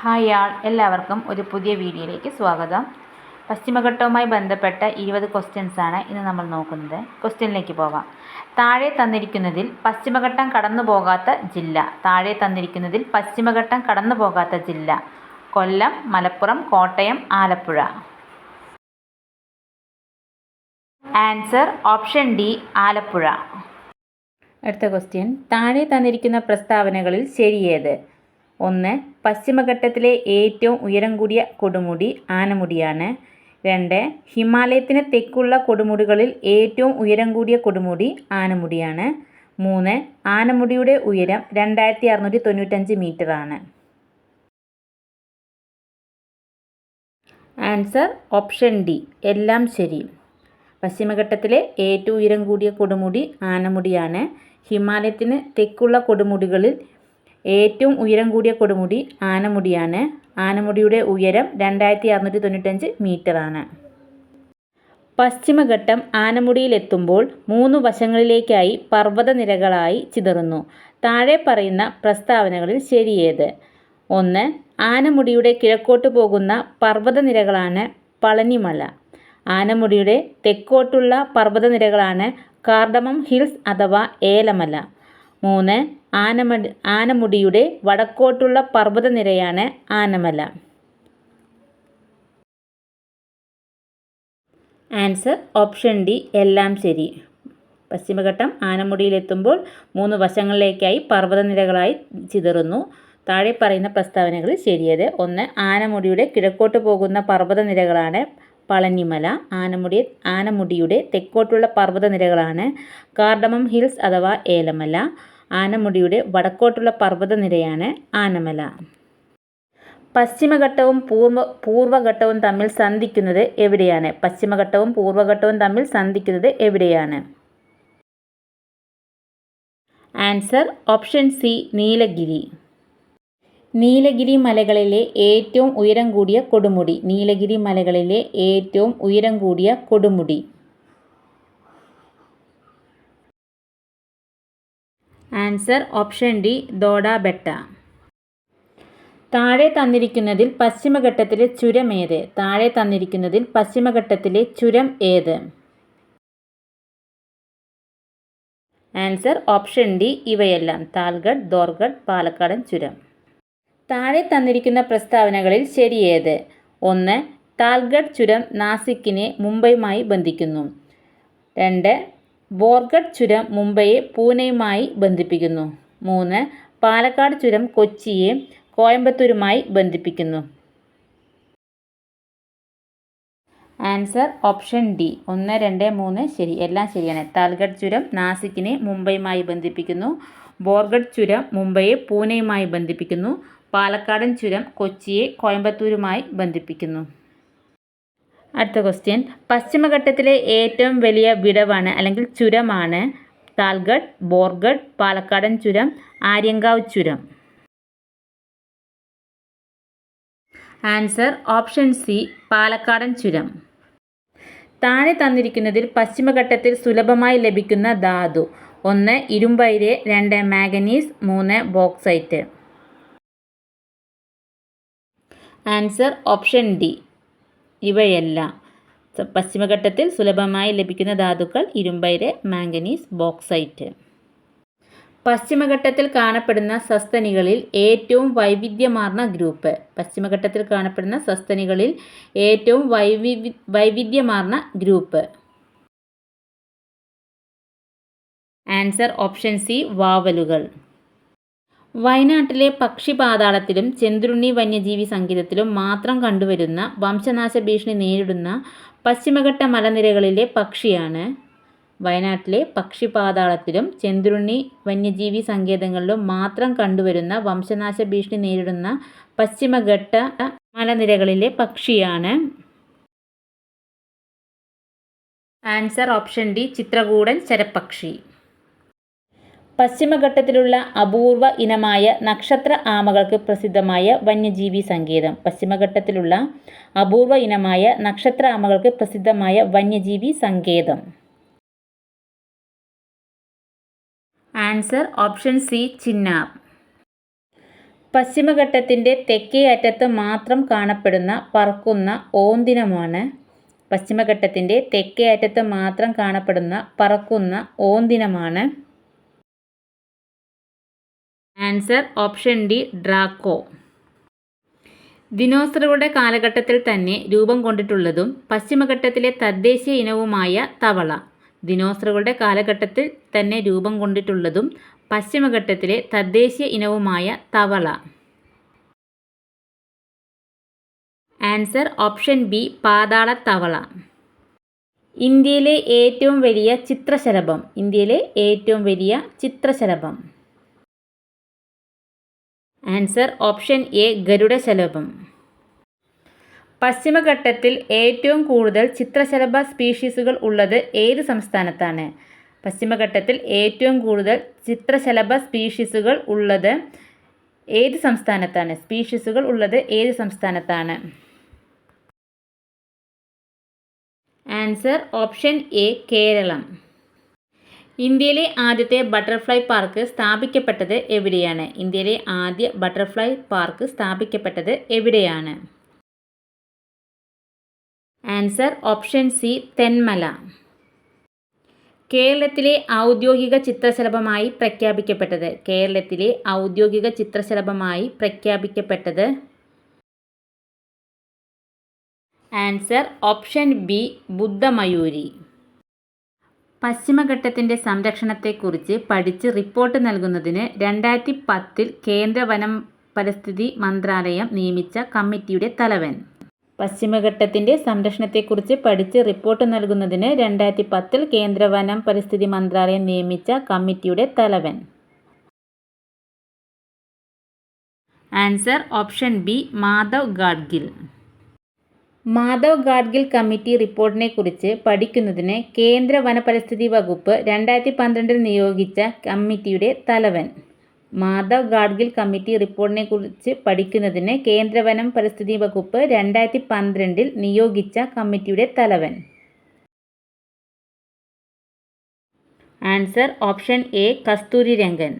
Hi ആൾ എല്ലാവർക്കും ഒരു പുതിയ വീഡിയോയിലേക്ക് സ്വാഗതം. പശ്ചിമഘട്ടവുമായി ബന്ധപ്പെട്ട ഇരുപത് ക്വസ്റ്റ്യൻസാണ് ഇന്ന് നമ്മൾ നോക്കുന്നത്. ക്വസ്റ്റ്യനിലേക്ക് പോവാം താഴെ തന്നിരിക്കുന്നതിൽ പശ്ചിമഘട്ടം കടന്നു പോകാത്ത ജില്ല. താഴെ തന്നിരിക്കുന്നതിൽ പശ്ചിമഘട്ടം കടന്നു പോകാത്ത ജില്ല. Kollam Malappuram Kottayam Alappuzha. Answer option D Alappuzha. അടുത്ത ക്വസ്റ്റ്യൻ താഴെ തന്നിരിക്കുന്ന പ്രസ്താവനകളിൽ ശരിയേത് ഒന്ന് പശ്ചിമഘട്ടത്തിലെ ഏറ്റവും ഉയരം കൂടിയ കൊടുമുടി ആനമുടിയാണ്. രണ്ട് ഹിമാലയത്തിന് തെക്കുള്ള കൊടുമുടികളിൽ ഏറ്റവും ഉയരം കൂടിയ കൊടുമുടി ആനമുടിയാണ്. മൂന്ന് ആനമുടിയുടെ ഉയരം രണ്ടായിരത്തി അറുന്നൂറ്റി തൊണ്ണൂറ്റഞ്ച് മീറ്ററാണ് ആൻസർ ഓപ്ഷൻ ഡി എല്ലാം ശരി. പശ്ചിമഘട്ടത്തിലെ ഏറ്റവും ഉയരം കൂടിയ കൊടുമുടി ആനമുടിയാണ്. ഹിമാലയത്തിന് തെക്കുള്ള കൊടുമുടികളിൽ ഏറ്റവും ഉയരം കൂടിയ കൊടുമുടി ആനമുടിയാണ്. ആനമുടിയുടെ ഉയരം രണ്ടായിരത്തി അറുന്നൂറ്റി തൊണ്ണൂറ്റഞ്ച് മീറ്ററാണ്. പശ്ചിമഘട്ടം ആനമുടിയിലെത്തുമ്പോൾ മൂന്ന് വശങ്ങളിലേക്കായി പർവതനിരകളായി ചിതറുന്നു. താഴെ പറയുന്ന പ്രസ്താവനകളിൽ ശരിയേത്. ഒന്ന് ആനമുടിയുടെ കിഴക്കോട്ട് പോകുന്ന പർവതനിരകളാണ് പളനിമല. ആനമുടിയുടെ തെക്കോട്ടുള്ള പർവതനിരകളാണ് കാർഡമം ഹിൽസ് അഥവാ ഏലമല. മൂന്ന് ആനമടി ആനമുടിയുടെ വടക്കോട്ടുള്ള പർവതനിരയാണ് ആനമല. ആൻസർ ഓപ്ഷൻ ഡി എല്ലാം ശരി. പശ്ചിമഘട്ടം ആനമുടിയിലെത്തുമ്പോൾ മൂന്ന് വശങ്ങളിലേക്കായി പർവതനിരകളായി ചിതറുന്നു. താഴെ പറയുന്ന പ്രസ്താവനകൾ ശരിയത് ഒന്ന് ആനമുടിയുടെ കിഴക്കോട്ട് പോകുന്ന പർവതനിരകളാണ് പളനിമല ആനമുടി ആനമുടിയുടെ തെക്കോട്ടുള്ള പർവതനിരകളാണ് കാർഡമം ഹിൽസ് അഥവാ ഏലമല. ആനമുടിയുടെ വടക്കോട്ടുള്ള പർവതനിരയാണ് ആനമല. പശ്ചിമഘട്ടവും പൂർവ പൂർവഘട്ടവും തമ്മിൽ സന്ധിക്കുന്നത് എവിടെയാണ്? പശ്ചിമഘട്ടവും പൂർവഘട്ടവും തമ്മിൽ സന്ധിക്കുന്നത് എവിടെയാണ്? Answer option C Nilgiri. Nilgiri മലകളിലെ ഏറ്റവും ഉയരം കൂടിയ കൊടുമുടി. നീലഗിരി മലകളിലെ ഏറ്റവും ഉയരം കൂടിയ കൊടുമുടി. Answer option D Doddabetta. താഴെ തന്നിരിക്കുന്നതിൽ പശ്ചിമഘട്ടത്തിലെ ചുരം ഏത്? താഴെ തന്നിരിക്കുന്നതിൽ പശ്ചിമഘട്ടത്തിലെ ചുരം ഏത്? ആൻസർ ഓപ്ഷൻ ഡി ഇവയെല്ലാം. താൽഗഡ് ദോർഗഡ് പാലക്കാടൻ ചുരം. താഴെ തന്നിരിക്കുന്ന പ്രസ്താവനകളിൽ ശരിയേത്. ഒന്ന് താൽഗഡ് ചുരം നാസിക്കിനെ മുംബൈയുമായി ബന്ധിക്കുന്നു. രണ്ട് ബോർഗഡ് ചുരം മുംബൈയെ പൂനെയുമായി ബന്ധിപ്പിക്കുന്നു. മൂന്ന് പാലക്കാട് ചുരം കൊച്ചിയെ കോയമ്പത്തൂരുമായി ബന്ധിപ്പിക്കുന്നു. Answer option D. ഒന്ന് രണ്ട് മൂന്ന് ശരി. എല്ലാം ശരിയാണ്. താൽഗഡ് ചുരം നാസിക്കിനെ മുംബൈയുമായി ബന്ധിപ്പിക്കുന്നു. ബോർഗഡ് ചുരം മുംബൈയെ പൂനെയുമായി ബന്ധിപ്പിക്കുന്നു. പാലക്കാടൻ ചുരം കൊച്ചിയെ കോയമ്പത്തൂരുമായി ബന്ധിപ്പിക്കുന്നു. അടുത്ത ക്വസ്റ്റ്യൻ പശ്ചിമഘട്ടത്തിലെ ഏറ്റവും വലിയ വിടവാണ് അല്ലെങ്കിൽ ചുരമാണ് താൽഗഡ് ബോർഗഡ് പാലക്കാടൻ ചുരം ആര്യങ്കാവ് ചുരം. ആൻസർ ഓപ്ഷൻ സി പാലക്കാടൻ ചുരം. താഴെ തന്നിരിക്കുന്നതിൽ പശ്ചിമഘട്ടത്തിൽ സുലഭമായി ലഭിക്കുന്ന ധാതു. ഒന്ന് ഇരുമ്പൈര് രണ്ട് മാഗനീസ് മൂന്ന് ബോക്സൈറ്റ്. Answer option D. ഇവയെല്ലാം പശ്ചിമഘട്ടത്തിൽ സുലഭമായി ലഭിക്കുന്ന ധാതുക്കൾ ഇരുമ്പയിര് മാംഗനീസ് ബോക്സൈറ്റ്. പശ്ചിമഘട്ടത്തിൽ കാണപ്പെടുന്ന സസ്തനികളിൽ ഏറ്റവും വൈവിധ്യമാർന്ന ഗ്രൂപ്പ്. പശ്ചിമഘട്ടത്തിൽ കാണപ്പെടുന്ന സസ്തനികളിൽ ഏറ്റവും വൈവി വൈവിധ്യമാർന്ന ഗ്രൂപ്പ്. ആൻസർ ഓപ്ഷൻ സി വാവലുകൾ. വയനാട്ടിലെ പക്ഷിപാതാളത്തിലും ചെന്തുരുണ്ണി വന്യജീവി സങ്കേതത്തിലും മാത്രം കണ്ടുവരുന്ന വംശനാശ ഭീഷണി നേരിടുന്ന പശ്ചിമഘട്ട മലനിരകളിലെ പക്ഷിയാണ് വയനാട്ടിലെ പക്ഷിപാതാളത്തിലും ചെന്തുരുണ്ണി വന്യജീവി സങ്കേതങ്ങളിലും മാത്രം കണ്ടുവരുന്ന വംശനാശ ഭീഷണി നേരിടുന്ന പശ്ചിമഘട്ട മലനിരകളിലെ പക്ഷിയാണ്. ആൻസർ ഓപ്ഷൻ ഡി ചിത്രകൂടൻ ശരപ്പക്ഷി. പശ്ചിമഘട്ടത്തിലുള്ള അപൂർവ ഇനമായ നക്ഷത്ര ആമകൾക്ക് പ്രസിദ്ധമായ വന്യജീവി സങ്കേതം. പശ്ചിമഘട്ടത്തിലുള്ള അപൂർവ ഇനമായ നക്ഷത്ര ആമകൾക്ക് പ്രസിദ്ധമായ വന്യജീവി സങ്കേതം. Answer option C Chinnar. പശ്ചിമഘട്ടത്തിന്റെ തെക്കേ അറ്റത്ത് മാത്രം കാണപ്പെടുന്ന പറക്കുന്ന ഓന്തിനമാണ് പശ്ചിമഘട്ടത്തിന്റെ തെക്കേ അറ്റത്ത് മാത്രം കാണപ്പെടുന്ന പറക്കുന്ന ഓന്തിനമാണ് ആൻസർ ഓപ്ഷൻ ഡി ഡ്രാക്കോ. ദിനോസറുകളുടെ കാലഘട്ടത്തിൽ തന്നെ രൂപം കൊണ്ടിട്ടുള്ളതും പശ്ചിമഘട്ടത്തിലെ തദ്ദേശീയ ഇനവുമായ തവള. ദിനോസറുകളുടെ കാലഘട്ടത്തിൽ തന്നെ രൂപം കൊണ്ടിട്ടുള്ളതും പശ്ചിമഘട്ടത്തിലെ തദ്ദേശീയ ഇനവുമായ തവള. ആൻസർ ഓപ്ഷൻ ബി പാതാള തവള. ഇന്ത്യയിലെ ഏറ്റവും വലിയ ചിത്രശലഭം. ഇന്ത്യയിലെ ഏറ്റവും വലിയ ചിത്രശലഭം. ആൻസർ ഓപ്ഷൻ എ ഗരുഡശലഭം പശ്ചിമഘട്ടത്തിൽ ഏറ്റവും കൂടുതൽ ചിത്രശലഭ സ്പീഷീസുകൾ ഉള്ളത് ഏത് സംസ്ഥാനത്താണ്? പശ്ചിമഘട്ടത്തിൽ ഏറ്റവും കൂടുതൽ ചിത്രശലഭ സ്പീഷീസുകൾ ഉള്ളത് ഏത് സംസ്ഥാനത്താണ്? സ്പീഷീസുകൾ ഉള്ളത് ഏത് സംസ്ഥാനത്താണ്? Answer option A Keralam. ഇന്ത്യയിലെ ആദ്യത്തെ ബട്ടർഫ്ലൈ പാർക്ക് സ്ഥാപിക്കപ്പെട്ടത് എവിടെയാണ്? ഇന്ത്യയിലെ ആദ്യ ബട്ടർഫ്ലൈ പാർക്ക് സ്ഥാപിക്കപ്പെട്ടത് എവിടെയാണ്? Answer option C Thenmala. കേരളത്തിലെ ഔദ്യോഗിക ചിത്രശലഭമായി പ്രഖ്യാപിക്കപ്പെട്ടത് കേരളത്തിലെ ഔദ്യോഗിക ചിത്രശലഭമായി പ്രഖ്യാപിക്കപ്പെട്ടത് ആൻസർ ഓപ്ഷൻ ബി ബുദ്ധമയൂരി. പശ്ചിമഘട്ടത്തിന്റെ സംരക്ഷണത്തെക്കുറിച്ച് പഠിച്ച് റിപ്പോർട്ട് നൽകുന്നതിന് രണ്ടായിരത്തി പത്തിൽ കേന്ദ്ര വനം പരിസ്ഥിതി മന്ത്രാലയം നിയമിച്ച കമ്മിറ്റിയുടെ തലവൻ. പശ്ചിമഘട്ടത്തിന്റെ സംരക്ഷണത്തെക്കുറിച്ച് പഠിച്ച് റിപ്പോർട്ട് നൽകുന്നതിന് രണ്ടായിരത്തി പത്തിൽ കേന്ദ്ര വനം പരിസ്ഥിതി മന്ത്രാലയം നിയമിച്ച കമ്മിറ്റിയുടെ തലവൻ. Answer option B Madhav Gadgil. Madhav Gadgil committee റിപ്പോർട്ടിനെക്കുറിച്ച് പഠിക്കുന്നതിന് കേന്ദ്ര വനപരിസ്ഥിതി വകുപ്പ് രണ്ടായിരത്തി പന്ത്രണ്ടിൽ നിയോഗിച്ച കമ്മിറ്റിയുടെ തലവൻ. മാധവ് ഗാഡ്ഗിൽ കമ്മിറ്റി റിപ്പോർട്ടിനെക്കുറിച്ച് പഠിക്കുന്നതിന് കേന്ദ്ര വനം പരിസ്ഥിതി വകുപ്പ് രണ്ടായിരത്തി പന്ത്രണ്ടിൽ നിയോഗിച്ച കമ്മിറ്റിയുടെ തലവൻ. Answer option A Kasturi Rangan